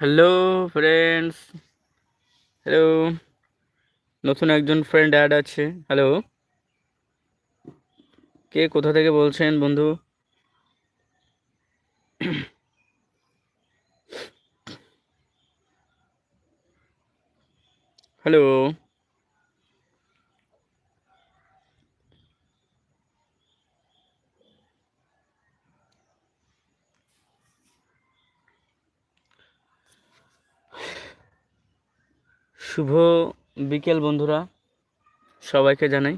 Hello friends hello নতুন একজন friend add আছে। হ্যালো কে কোথা থেকে বলছেন বন্ধু? হ্যালো শুভ বিকেল, বন্ধুরা। সবাইকে জানাই।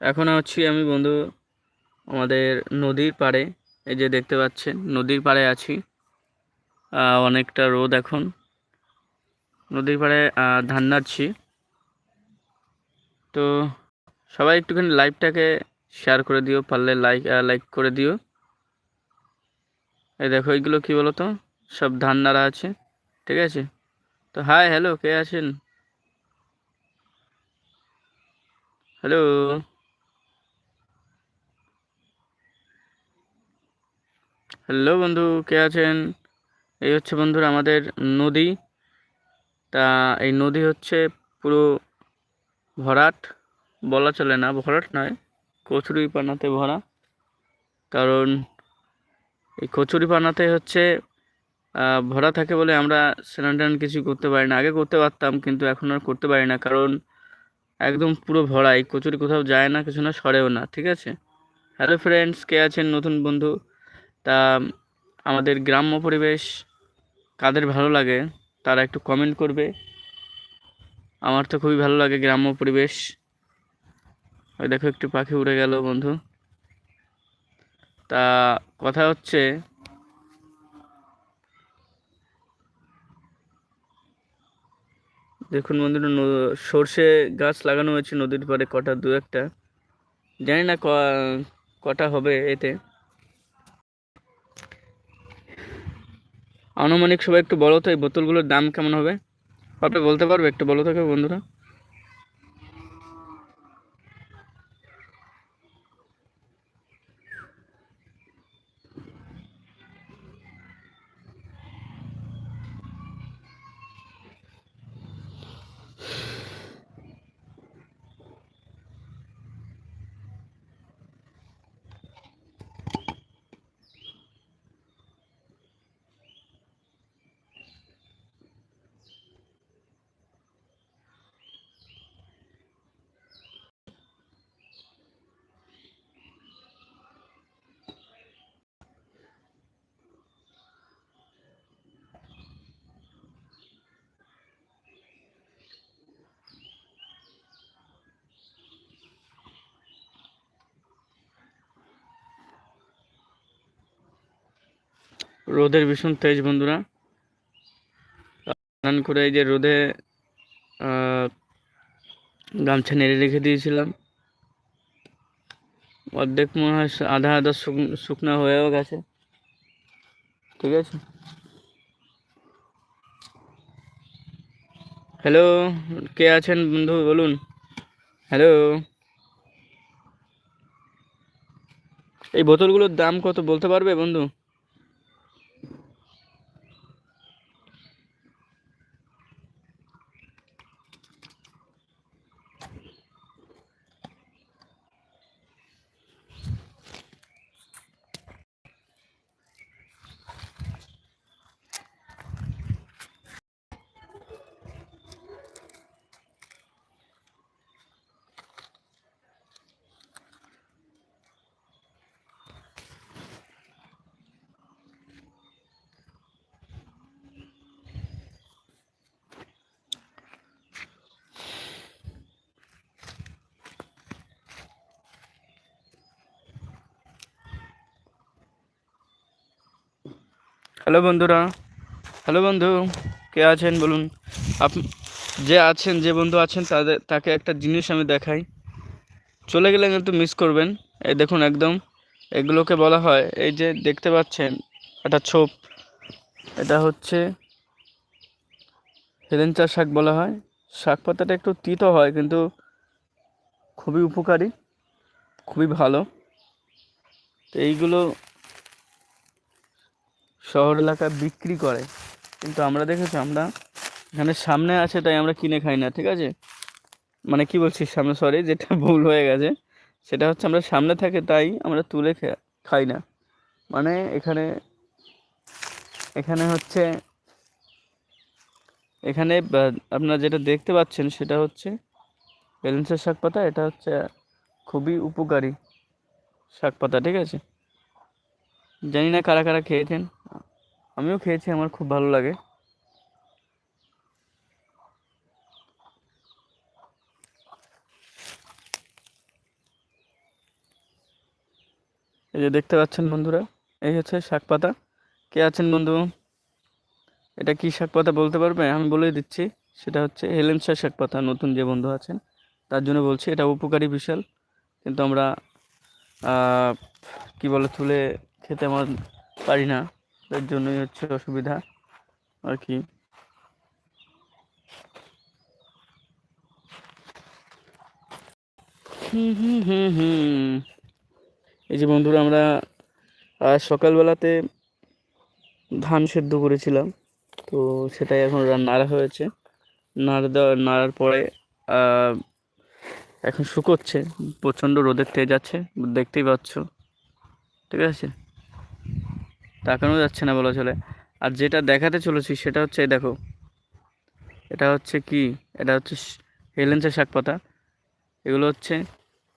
এখন আছি আমি, বন্ধু, আমাদের নদীর পাড়ে। এই যে দেখতে পাচ্ছেন, নদীর পাড়ে আছি। অনেকটা রোদ এখন। নদীর পাড়ে ধান নাড়ছি। তো সবাই একটুখানি লাইভটাকে শেয়ার করে দিও, পারলে লাইক লাইক করে দিও। এই দেখো, এইগুলো কী বলো তো সব ধান নাড়া আছে, ঠিক আছে? তো হাই হ্যালো কে আছেন? হ্যালো হ্যালো বন্ধু, কে আছেন? এই হচ্ছে বন্ধুরা আমাদের নদী। তা এই নদী হচ্ছে পুরো ভরাট। বলা চলে না, ভরাট নয় কচুরি পানাতে ভরা। কারণ এই কচুরি পানাতে হচ্ছে ভরা থাকে বলে আমরা স্নান টান কিছু করতে পারি না। আগে করতে পারতাম, কিন্তু এখন আর করতে পারি না, কারণ একদম পুরো ভরা। এই কচুরি কোথাও যায় না, কিছু না, সরেও না, ঠিক আছে? হ্যালো ফ্রেন্ডস কে আছেন? নতুন বন্ধু। তা, আমাদের গ্রাম্য পরিবেশ কাদের ভালো লাগে, তারা একটু কমেন্ট করবে। আমার তো খুবই ভালো লাগে গ্রাম্য পরিবেশ। ওই দেখো একটু পাখি উড়ে গেল বন্ধু। তা, কথা হচ্ছে দেখুন বন্ধুরা সর্ষে গাছ লাগানো হয়েছে নদীর পাড়ে কটা, দু একটা। জানি না কটা হবে এতে। আনুমানিক সবাই একটু বলো তো, এই বোতলগুলোর দাম কেমন হবে? আপনি বলতে পারবে একটু বলো তো বন্ধুরা। রোদের ভীষণ তেজ বন্ধুরা। স্নান করে এই যে রোদে গামছা নেড়ে রেখে দিয়েছিলাম। অর্ধেক মনে হয় আধা আধা শুকনো হয়েও গেছে। ঠিক আছে? হ্যালো কে আছেন বন্ধু বলুন? হ্যালো এই বোতলগুলোর দাম কত বলতে পারবে বন্ধু? হ্যালো বন্ধুরা, হ্যালো বন্ধু, কে আছেন বলুন? আপ, যে আছেন, যে বন্ধু আছেন, তাদের, তাকে একটা জিনিস আমি দেখাই। চলে গেলে কিন্তু মিস করবেন। এই দেখুন একদম, এগুলোকে বলা হয়, এই যে দেখতে পাচ্ছেন, একটা ছোপ। এটা হচ্ছে হেলেঞ্চা শাক বলা হয়। শাক পাতাটা একটু তিতো হয়, কিন্তু খুবই উপকারী, খুবই ভালো। তো এইগুলো শহর এলাকা বিক্রি করে। কিন্তু আমরা দেখেছি, আমরা এখানে সামনে আছে, তাই আমরা কিনে খাই না, ঠিক আছে? মানে কি বলছি সামনে সরি যেটা ভুল হয়ে গেছে, সেটা হচ্ছে আমরা সামনে থাকে, তাই আমরা তুলে খাই না। মানে এখানে এখানে হচ্ছে, এখানে আপনারা যেটা দেখতে পাচ্ছেন, সেটা হচ্ছে হেলেন্সের শাক পাতা, এটা হচ্ছে খুবই উপকারী শাক পাতা, ঠিক আছে? জানি না কারা কারা খেয়েছেন। আমিও খেয়েছি, আমার খুব ভালো লাগে। এই যে দেখতে পাচ্ছেন বন্ধুরা, এই হচ্ছে শাক পাতা। কে আছেন বন্ধু? এটা কি শাক পাতা বলতে পারবে? আমি বলেই দিচ্ছি, সেটা হচ্ছে হেলেঞ্চা শাক পাতা, নতুন যে বন্ধু আছেন। তার জন্য বলছি, এটা উপকারী বিশাল। কিন্তু আমরা কি বলে, তুলে খেতে আমার পারি না। তার জন্যই হচ্ছে অসুবিধা, আর কি। হুম হুম হুম হুম। এই যে বন্ধুরা, আমরা আজ সকালবেলাতে ধান সেদ্ধ করেছিলাম। তো সেটাই এখন নাড়া হয়েছে। নাড়া দেওয়া, নাড়ার পরে এখন শুকোচ্ছে। প্রচণ্ড রোদের তেজ আছে, দেখতেই পাচ্ছ। ঠিক আছে? তাকানো যাচ্ছে না বলা চলে। আর যেটা দেখাতে চলেছি সেটা হচ্ছে, এই দেখো। এটা হচ্ছে কি? এটা হচ্ছে হেলেঞ্চা শাক পাতা। এগুলো হচ্ছে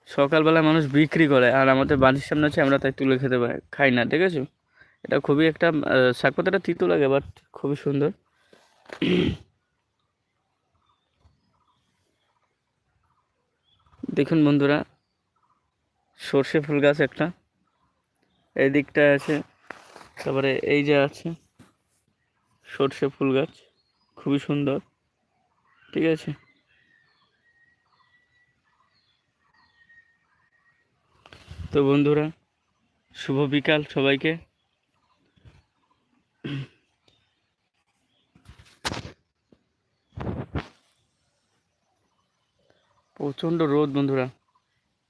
সকালবেলা মানুষ বিক্রি করে, আর আমাদের বাড়ির সামনে আছে, আমরা তাই তুলে খেতে পাই খাই না, ঠিক আছে? এটা খুবই একটা শাক পাতাটা তিতো লাগে বাট খুবই সুন্দর। দেখুন বন্ধুরা, সর্ষে ফুল গাছ একটা। এই দিকটায় আছে। তারপরে এই যে আছে, সর্ষে ফুল গাছ, খুবই সুন্দর, ঠিক আছে? তো বন্ধুরা, শুভ বিকাল সবাইকে। প্রচণ্ড রোদ বন্ধুরা,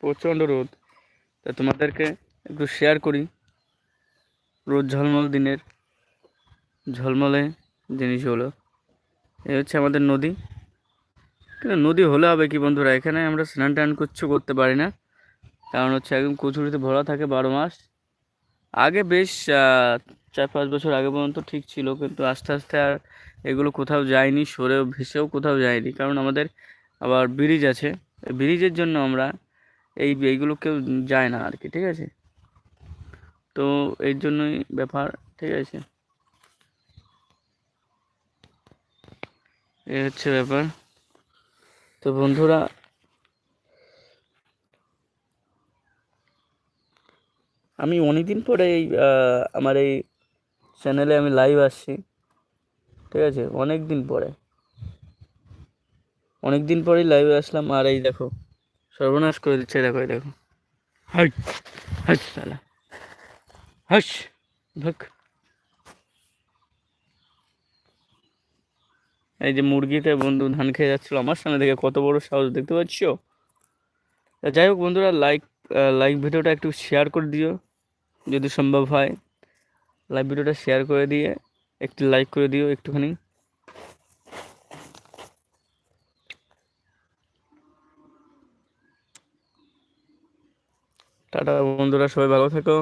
প্রচণ্ড রোদ। তা তোমাদেরকে একটু শেয়ার করি। রোদ ঝলমল দিনের, ঝলমলে জিনিসগুলো এই হচ্ছে আমাদের নদী। কিন্তু নদী হলে হবে কি বন্ধুরা? এখানে আমরা স্নান টান কিচ্ছু করতে পারি না। কারণ হচ্ছে একদম কচুরিতে ভরা থাকে বারো মাস। আগে বেশ চার পাঁচ বছর আগে পর্যন্ত ঠিক ছিল, কিন্তু আস্তে আস্তে আর এগুলো কোথাও যায়নি, সরেও ভেসেও কোথাও যায়নি। কারণ আমাদের আবার ব্রিজ আছে। ব্রিজের জন্য আমরা এই, এইগুলো কেউ যায় না আর কি, ঠিক আছে? তো এর জন্যই ব্যাপার ঠিক আছে। এই হচ্ছে ব্যাপার। তো বন্ধুরা আমি অনেক দিন পরে এই আমার এই চ্যানেলে আমি লাইভ আসছি ঠিক আছে? অনেক দিন পরে। অনেক দিন পরেই লাইভে আসলাম আর এই দেখো সর্বনাশ করে দিচ্ছে দেখো এই দেখো। হাই। সালা। হাস ভাগ এই যে মুরগিতে বন্ধু ধান খেয়ে যাচ্ছিল আমার সামনে থেকে কত বড় সাহস, দেখতে পাচ্ছ? যাই হোক বন্ধুরা লাইক লাইক ভিডিওটা একটু শেয়ার করে দিও, যদি সম্ভব হয়। লাইভ ভিডিওটা শেয়ার করে দিয়ে, একটু লাইক করে দিও একটুখানি। টাটা বন্ধুরা, সবাই ভালো থেকো।